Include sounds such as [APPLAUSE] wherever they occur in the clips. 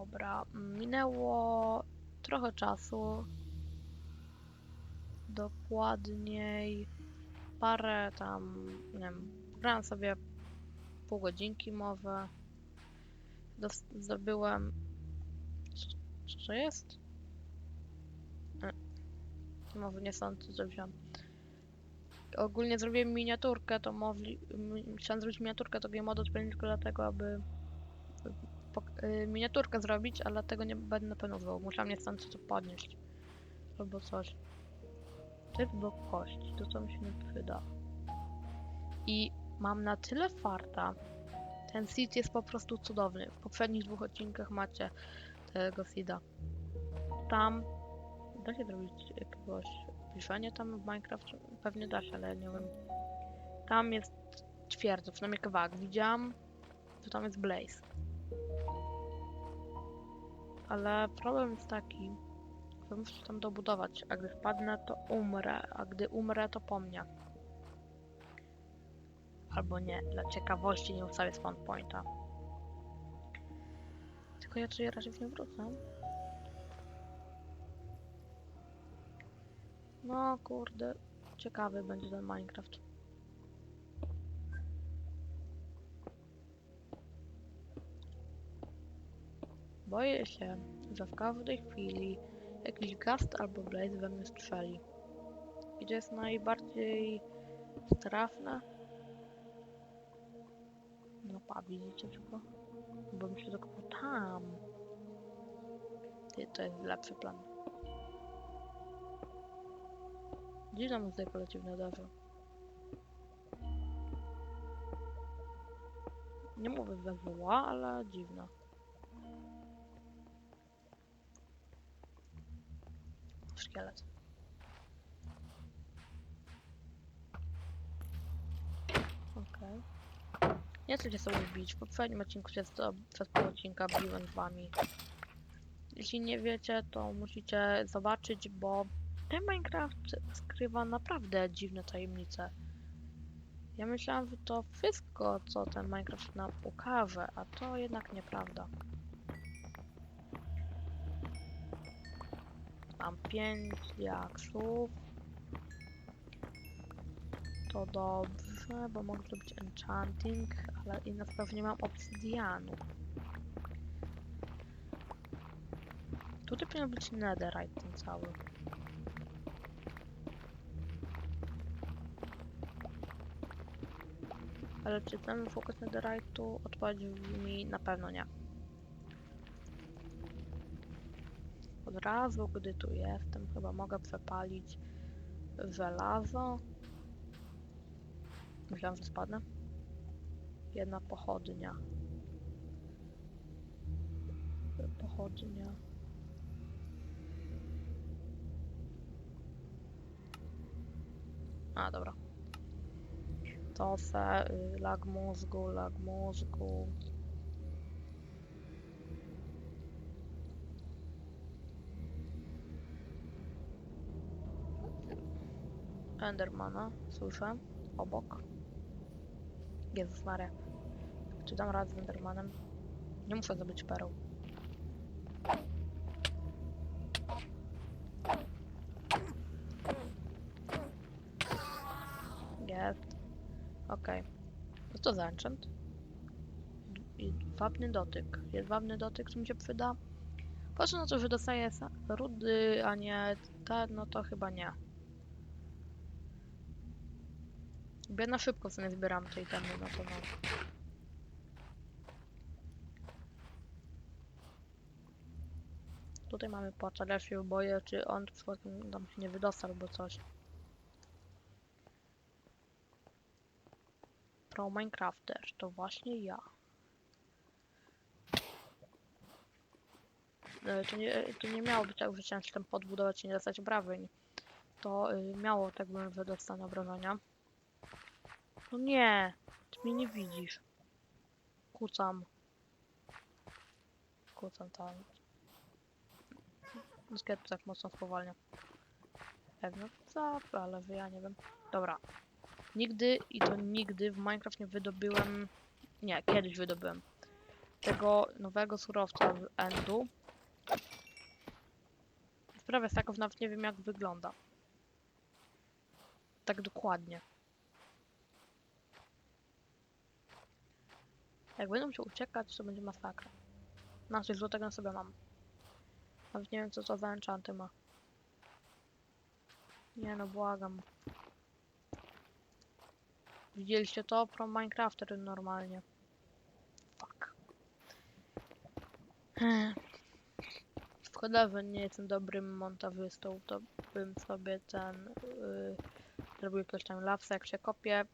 Dobra, minęło trochę czasu. Dokładniej parę tam, nie wiem, grałem sobie pół godzinki. Dos- zdobyłem... Co, co jest? E, Mowy nie sądzę, co wziąłem. Ogólnie zrobiłem miniaturkę, to mogli... m- Chciałem zrobić miniaturkę, to game odpaliłem tylko dlatego, aby miniaturkę zrobić, ale tego nie będę na pewno zrobił. Musiałem nie stąd to podnieść. Albo coś. Jest blok kości, to co mi się nie przyda. I mam na tyle farta. Ten seed jest po prostu cudowny. W poprzednich dwóch odcinkach macie tego seeda. Tam da się zrobić jakiegoś piszenie tam w Minecraft? Pewnie da się, ale nie wiem. Tam jest twierdza, przynajmniej kawałek. Widziałam, że tam jest Blaze. Ale problem jest taki, że muszę tam dobudować, a gdy wpadnę to umrę, a gdy umrę to po mnie. Albo nie, dla ciekawości nie ustawię spawn pointa. Tylko ja tutaj raczej w nie wrócę. No kurde, ciekawy będzie ten Minecraft. Boję się, że w każdej chwili jakiś gast albo blaze we mnie strzeli. I to jest najbardziej straszne. No pa, widzicie tylko? Bo mi się dokopał tam. To jest lepszy plan. Dziwna muzyka leci w nadarze. Nie mówię, że zła, ale dziwna. Szkielet. Okej. Nie chcę się sobie bić. W poprzednim odcinku się przez pół odcinka biłem z wami. Jeśli nie wiecie, to musicie zobaczyć, bo ten Minecraft skrywa naprawdę dziwne tajemnice. Ja myślałam, że to wszystko, co ten Minecraft nam ukaże, a to jednak nieprawda. Mam 5 diaksów. To dobrze, bo mogę zrobić enchanting, ale i na pewno nie mam obsydianu. Tutaj powinien być netherite ten cały. Ale czy ten fokus netherite'u odpowiedział mi na pewno nie. Od razu, gdy tu jestem, chyba mogę przepalić żelazo. Myślałam, że spadnę. Jedna pochodnia. Pochodnia. A, dobra. To se, y, lag mózgu, lag mózgu. Endermana, słyszę, obok. Jezus Maria. Czy dam radę z Endermanem? Nie muszę zdobyć pereł. Jest. Okej. No to za enchant. I wabny dotyk. Jedwabny dotyk, co mi się przyda? Patrzę na to, że dostaję rudy, a nie te, no to chyba nie. Bo ja na szybko sobie zbieram tej temy, no to no. Tutaj mamy płacz, ale ja się boję, czy on przypadkiem tam się nie wydostał albo coś. Pro Minecrafter, to właśnie ja. E, To nie, to nie miało być tak, że chciałem się tam podbudować i nie dostać obrażeń. To y, miało tak bym wydostane obrażenia. No nie, ty mnie nie widzisz. Kucam. Kucam tam. Sket tak mocno spowalnia. Pewno zawsze, ale wy ja nie wiem. Dobra. Nigdy i to nigdy w Minecraft nie wydobyłem. Nie, kiedyś wydobyłem. tego nowego surowca z Endu. Taka, że nawet nie wiem jak wygląda. Tak dokładnie. Jak będę musiał uciekać, to będzie masakra. Na coś złotego na sobie mam. Nawet nie wiem co to za enchanty ma. Nie no, błagam. Widzieliście to? Pro Minecrafter normalnie. Fuck. Szkoda, że nie jestem dobrym montawystą, to bym sobie ten yy, zrobił jakiegoś tam lawsa, jak się kopie.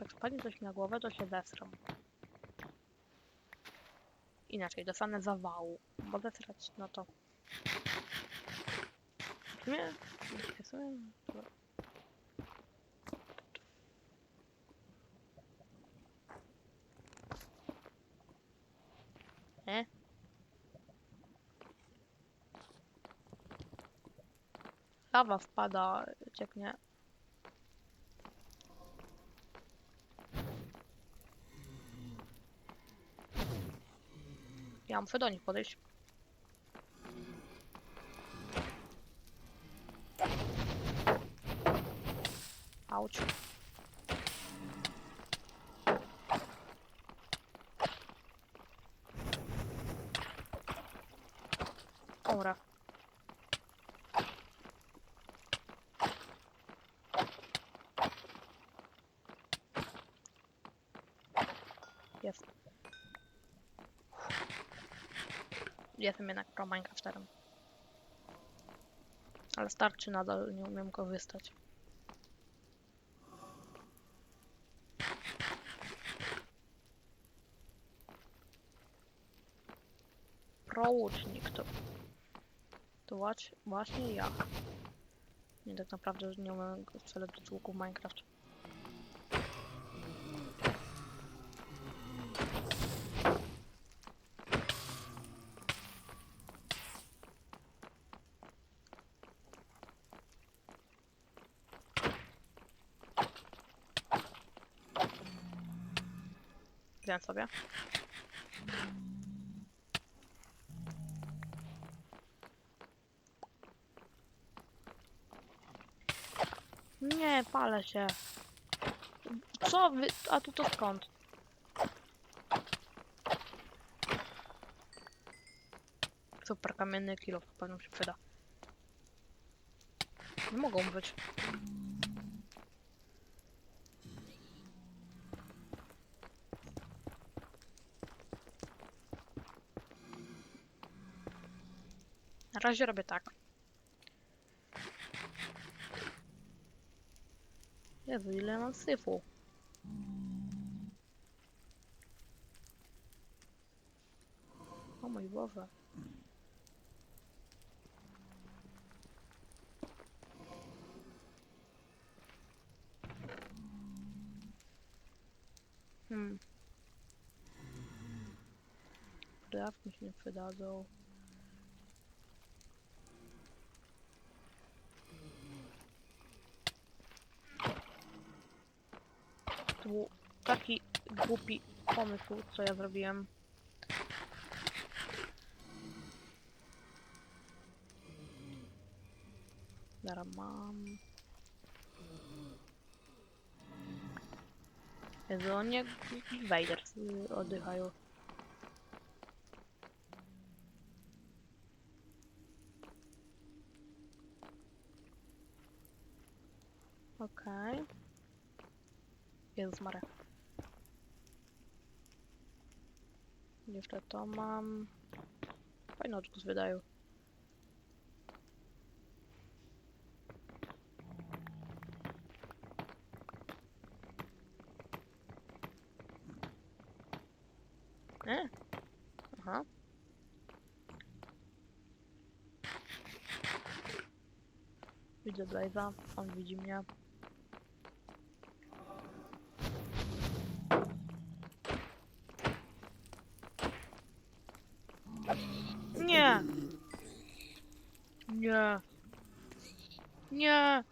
Jak spadnie coś na głowę, to się zesram. Inaczej, dostanę zawału, bo zesrać, no to... W sumie, w sumie. E? Lawa wpada, cieknie. Ja muszę do nich Jestem jednak pro Minecrafterem. Ale starczy nadal, nie umiem korzystać. Prołucznik to... To właśnie, ja. Nie tak naprawdę nie umiem strzelać do łuku Minecraft. Wiem sobie. Nie, palę się. Co wy... A tu to skąd? Super, kamienny kilo, pewno się przyda. Nie mogą być. Razie robię tak. Jezu, ile mam syfu. O mój Boże. Hmm. Dawki się nie przydadzą. taki głupi pomysł, co ja zrobiłem. Zara mam. Jezu, oni jak oddychają. Jezus Maria. Jeszcze to mam. Fajny odgłos wydają. E? Widzę Blaze'a, on widzi mnie. Nie! Nie! Nie!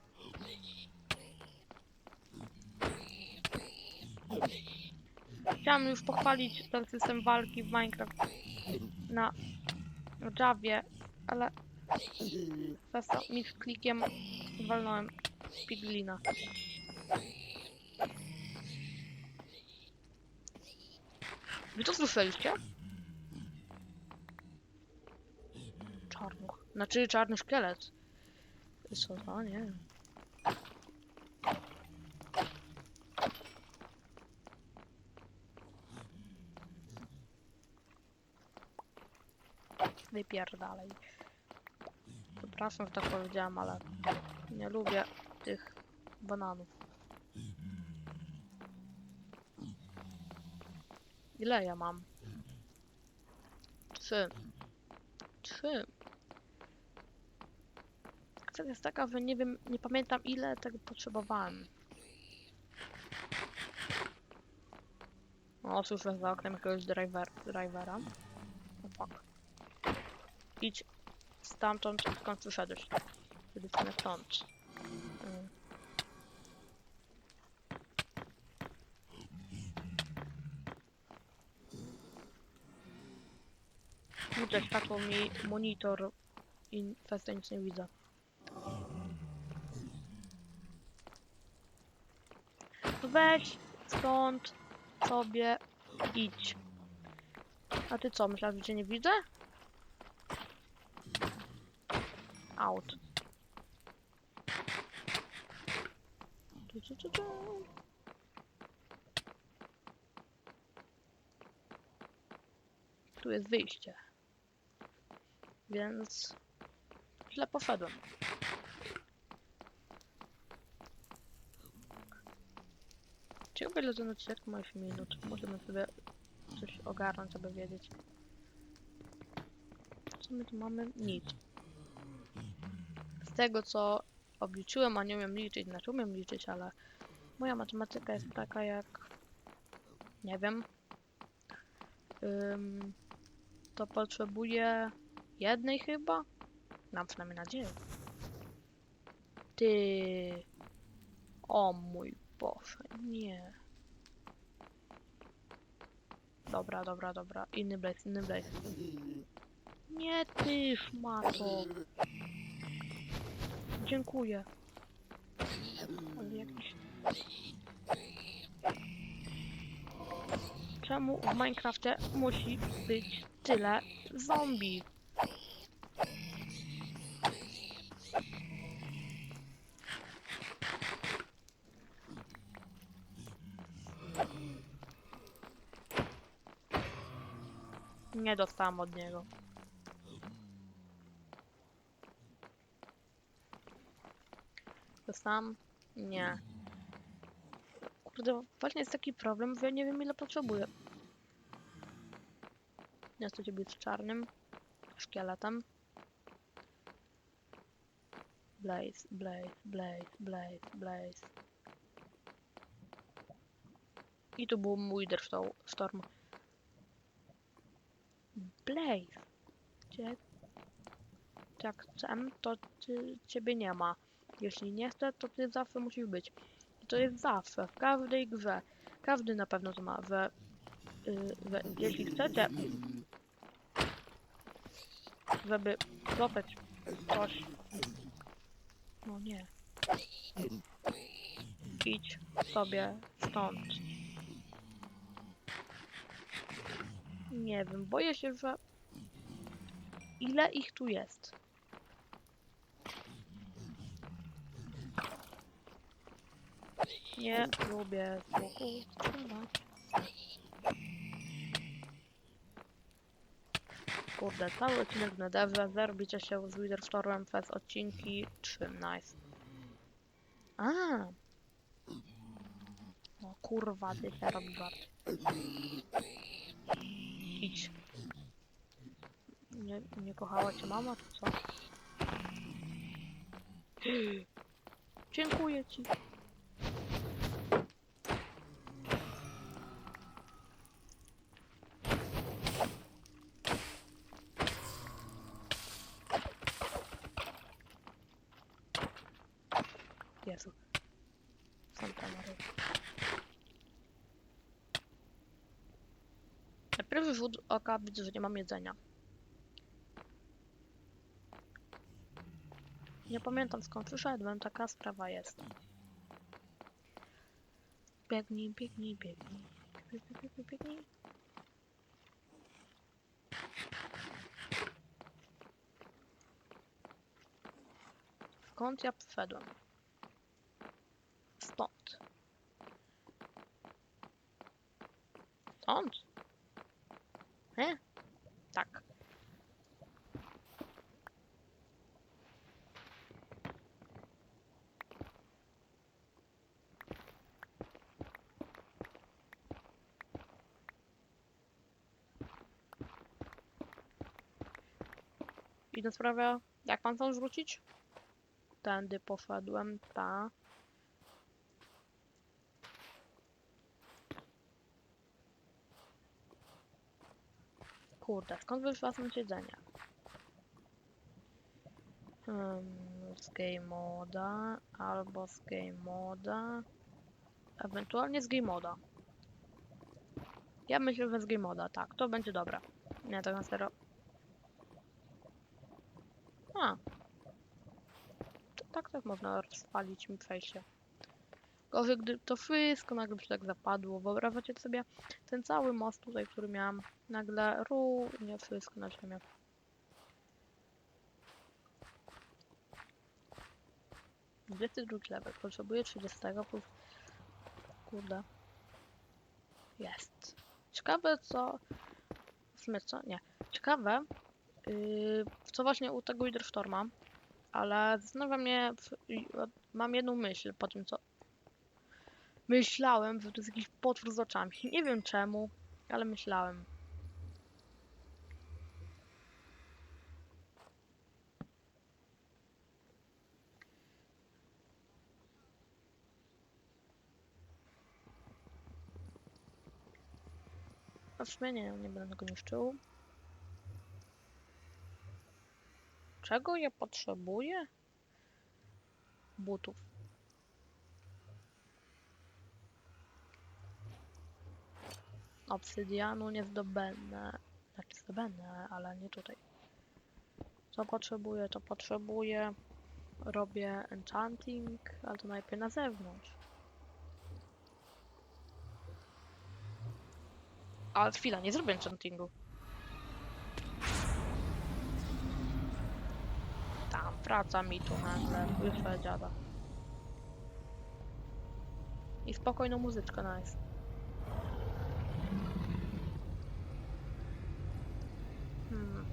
Chciałam już pochwalić ten system walki w Minecraft na Javie, ale przez to mi z klikiem walnąłem piglina. Wy to słyszeliście? Czarnuch. Znaczy czarny szkielet. Co to? Nie wiem. Wypierdalej. Przepraszam, że tak powiedziałam, ale nie lubię tych bananów. Ile ja mam? Trzy. Trzy. Kwestia jest taka, że nie wiem, nie pamiętam ile tego potrzebowałem. O, słyszę za oknem jakiegoś driver, drivera. O fuck. Idź stamtąd, skąd wyszedłeś. Czyli stąd. Mm. Kurde, światło mi monitor i to nic nie widzę. Weź stąd sobie idź. A ty co, myślałeś, że cię nie widzę? Tu, jest wyjście. Więc źle poszedłem. Ciekawe ile ten odcinek ma 8 minut. Możemy sobie coś ogarnąć, aby wiedzieć. Co my tu mamy? Nic. Tego co obliczyłem, a nie umiem liczyć, znaczy umiem liczyć, ale moja matematyka jest taka jak nie wiem. Ym, to potrzebuję jednej chyba? Mam przynajmniej nadzieję. Ty. O mój Boże, nie. Dobra, dobra, dobra. Inny blaze, inny blaze. Nie ty, szmato. Dziękuję. Czemu w Minecrafcie musi być tyle zombie? Nie dostałam od niego. Dostałam? Nie. Kurde, właśnie jest taki problem, że ja nie wiem ile potrzebuję. Nie chcecie być czarnym szkieletem. Blaze, blaze, blaze, blaze, blaze. I tu był mój Storm. Blaze. Cie... Jak chcę, to ciebie nie ma. Jeśli nie chcę, to ty zawsze musisz być. I to jest zawsze, w każdej grze. Każdy na pewno to ma, że, yy, że jeśli chcecie, żeby dostać coś... No nie. Idź sobie stąd. Nie wiem, boję się, że... Ile ich tu jest? Nie lubię strzelać. Kurde, cały odcinek na devze, zarobicie się z Witherstormem przez odcinki 3, nice. A. O kurwa, ty bardziej. Idź. Nie, nie kochała cię mama, czy co? [GASPS] Dziękuję ci. Jezu. Santa Maria. Pierwszy rzut oka widzę, że nie mam jedzenia. Nie pamiętam skąd przyszedłem, taka sprawa jest. Biegnij, biegnij, biegnij. Biegnij, biegnij, biegnij. Skąd ja przyszedłem? Stąd. Stąd? E? Tak. Inna sprawa, jak pan chcą wrócić? Tędy poszedłem, ta. Kurde, skąd wyszła z jedzenia? Hmm, z game moda, albo z game moda, ewentualnie z game moda. Ja myślę, że z game moda, tak, to będzie dobre. Nie, tak na serio. A. To, tak, tak można spalić mi przejście. Gorzej, gdy to wszystko nagle się tak zapadło. Wyobrażacie sobie ten cały most tutaj, który miałam, nagle równie wszystko na ziemię. Drugi level. Potrzebuję 30 plus... Kurde. Jest. Ciekawe co... W sumie co? Nie. Ciekawe, yy, co właśnie u tego Widerstorma, ale zastanawia mnie... w- Mam jedną myśl po tym, co Myślałem, że to jest jakiś potwór z oczami. Nie wiem czemu, ale myślałem. A w sumie nie, nie będę tego niszczył. Czego ja potrzebuję? Butów. Obsydianu nie zdobędę. Znaczy zdobędę, ale nie tutaj. Co potrzebuję, to potrzebuję. Robię enchanting, ale to najpierw na zewnątrz. Ale chwila, nie zrobię enchantingu. Tam, wraca mi tu nagle, wyszła dziada. I spokojną muzyczkę nice. Hmm.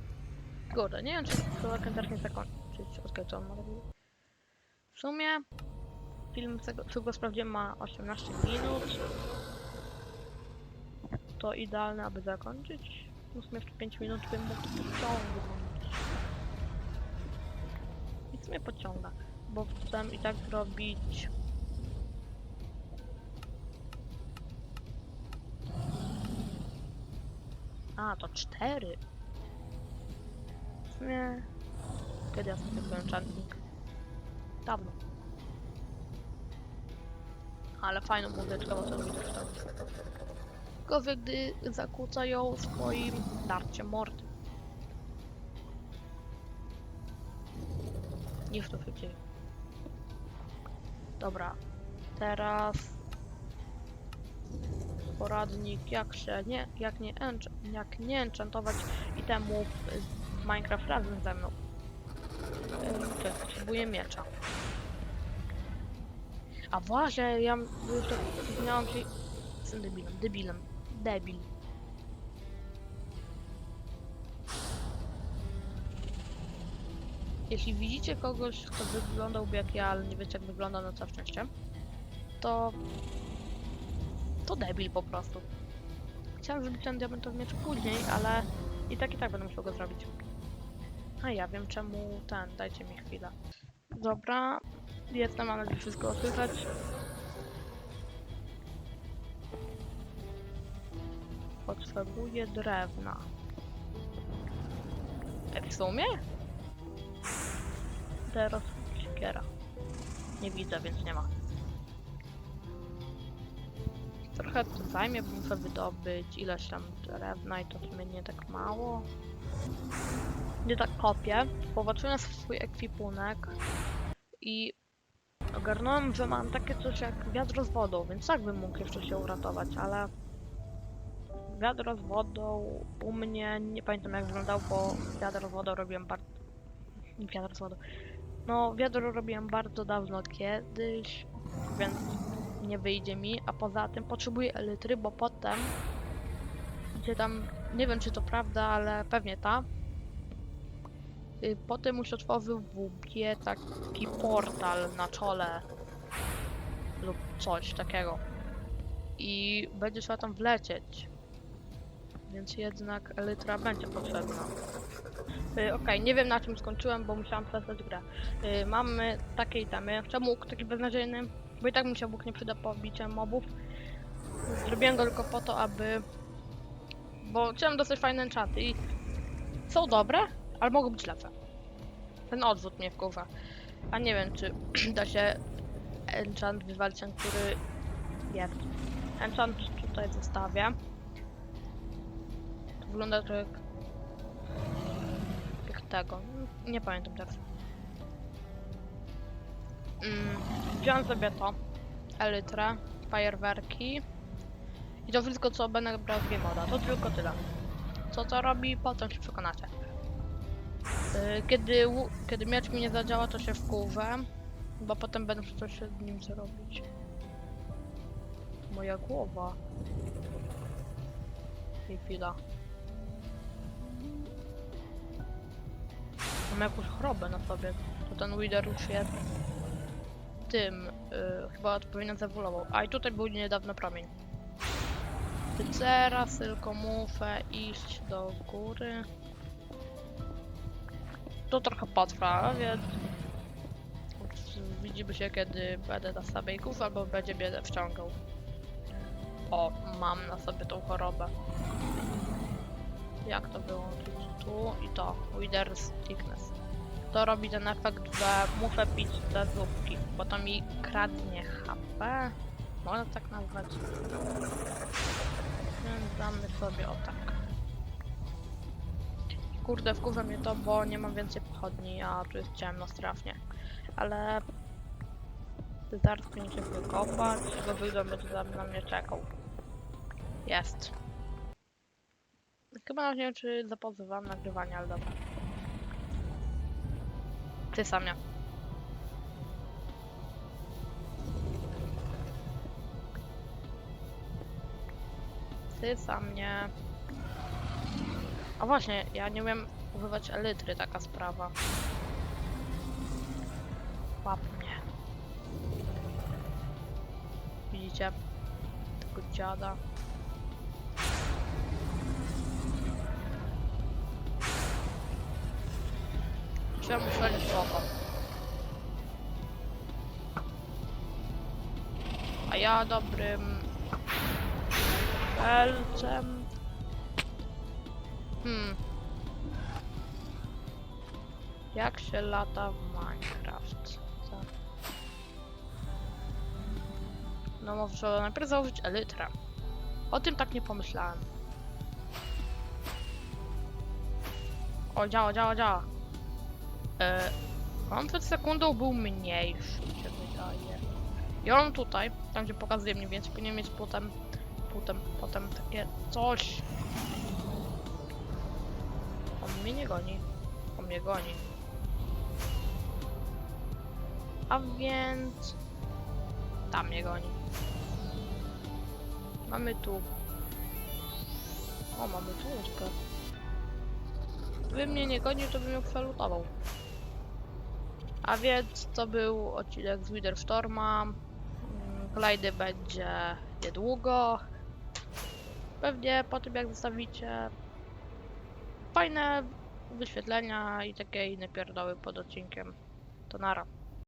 Kurde, nie wiem, czy to legendarnie zakończyć. Robić. W sumie film, co go sprawdziłem, ma 18 minut. To idealne, aby zakończyć. W sumie w 5 minut bym mógł pociągnąć. I w sumie pociąga, bo chcę i tak zrobić... A, to 4. Sumie... Kiedy ja sobie byłem enchanting? Dawno. Ale fajną muzyczkę, to lubię też tam. Gorzej, gdy zakłóca ją swoim darciem mordy. Niż to szybciej. Dobra. Teraz... Poradnik, jak się nie, jak nie, jak nie enchantować itemów z Minecraft razem ze mną. To potrzebuję miecza. A właśnie, ja już to miałam się... Jestem debilem, debilem, debil. Jeśli widzicie kogoś, kto wyglądałby jak ja, ale nie wiecie jak wygląda na całe szczęście, to... To debil po prostu. Chciałem zrobić ten diamentowy miecz później, ale i tak i tak będę musiał go zrobić. A ja wiem czemu ten, dajcie mi chwilę. Dobra, jestem, mam nadzieję, wszystko słychać. Potrzebuję drewna. E, w sumie? Teraz siekiera. Nie widzę, więc nie ma. Trochę zajmie, bo muszę wydobyć ileś tam drewna i to w sumie nie tak mało. Nie tak kopię. Popatrzyłem na swój ekwipunek i ogarnąłem, że mam takie coś jak wiadro z wodą, więc tak bym mógł jeszcze się uratować, ale wiadro z wodą u mnie, nie pamiętam jak wyglądał, bo wiadro z wodą robiłem bardzo... Wiadro z wodą. No, wiadro robiłem bardzo dawno kiedyś, więc nie wyjdzie mi, a poza tym potrzebuję elitry, bo potem gdzie tam, nie wiem czy to prawda, ale pewnie ta y, potem mu się otworzył WG taki portal na czole lub coś takiego i będzie trzeba tam wlecieć więc jednak elytra będzie potrzebna y, Okej, nie wiem na czym skończyłem, bo musiałam przestać grę. Y, mamy takie itemy. Czemu taki beznadziejny? Bo i tak mi się łuk nie przyda po biciu mobów. Zrobiłem go tylko po to, aby... Bo chciałem dosyć fajne enchanty i są dobre, ale mogą być lepsze. Ten odwrót mnie wkurza. A nie wiem, czy [CLEARS THROAT] da się enchant wywalić, ten, który jest. Enchant tutaj zostawię. To wygląda jak jak tego. Nie pamiętam teraz. Mm, wziąłem sobie to. Elytrę, fajerwerki. I to wszystko co będę brał z moda. To tylko tyle. Co to robi, potem się przekonacie. Yy, Kiedy, kiedy miecz mi nie zadziała, to się wkurzę. Bo potem będę musiał coś z nim zrobić. Moja głowa. I chwila. Mam jakąś chorobę na sobie. To ten Wither już jest tym. y, chyba odpowiednio zawolował. A i tutaj był niedawno promień. Teraz tylko muszę iść do góry. To trochę potrwa, więc widzimy się kiedy będę na samej górze albo będzie mnie wciągał. O, mam na sobie tą chorobę. Jak to było? Tu, i to. Wither Sickness. To robi ten efekt, że muszę pić te zupki, bo to mi kradnie HP. Można tak nazwać. Więc damy sobie o tak. Kurde, wkurza mnie to, bo nie mam więcej pochodni, a tu jest ciemno strasznie. Ale zaraz powinien się wykopać, bo wyjdę, będzie na mnie czekał. Jest. Chyba nie wiem, czy zapauzowałam nagrywanie, ale dobra. Ty samia. Ty sam nie. A właśnie, ja nie umiem używać elitry, taka sprawa. Łap mnie. Widzicie? Tego dziada. Trzeba myśleć spoko. A ja dobrym pelcem. Hmm. Jak się lata w Minecraft? Co? No może najpierw założyć elytrę. O tym tak nie pomyślałem. O, działa, działa, działa. E, on przed sekundą był mniejszy, mi się wydaje. I on tutaj, tam gdzie pokazuje mniej więcej, powinien mieć potem, potem, potem takie coś. On mnie nie goni. On mnie goni. A więc... Tam mnie goni. Mamy tu... O, mamy tu łódkę. Gdyby mnie nie gonił, to bym ją przelutował. A więc to był odcinek z Witherstorma. Mm, Kolejny będzie niedługo. Pewnie po tym jak zostawicie fajne wyświetlenia i takie inne pierdoły pod odcinkiem. To nara.